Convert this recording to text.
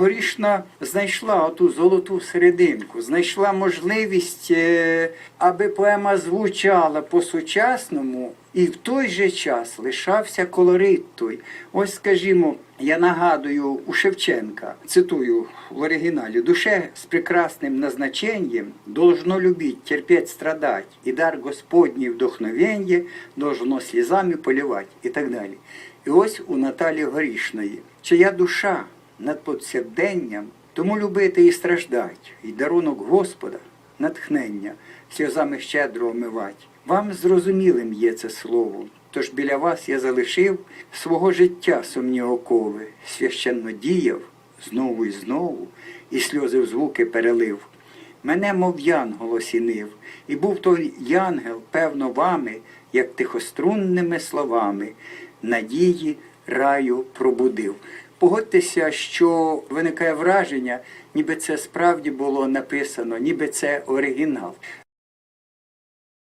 горішна знайшла оту золоту серединку, знайшла можливість, е, аби поема звучала по-сучасному і в той же час лишався колорит той. Ось, скажімо, я нагадую у Шевченка, цитую в оригіналі, душе з прекрасним назначенням должно любить, терпеть, страдать, і дар Господній вдохновенье должно слізами поливать і так далі. І ось у Наталі Горішної, чия душа над повсякденням, тому любити і страждать, і дарунок Господа, натхнення, сльозами щедро омивать. Вам зрозумілим є це слово, тож біля вас я залишив свого життя сумні окови, священно діяв знову і знову, і сльози в звуки перелив. Мене, мов янгол осінив, і був той янгел, певно, вами, як тихострунними словами, надії раю пробудив. Погодьтеся, що виникає враження, ніби це справді було написано, ніби це оригінал.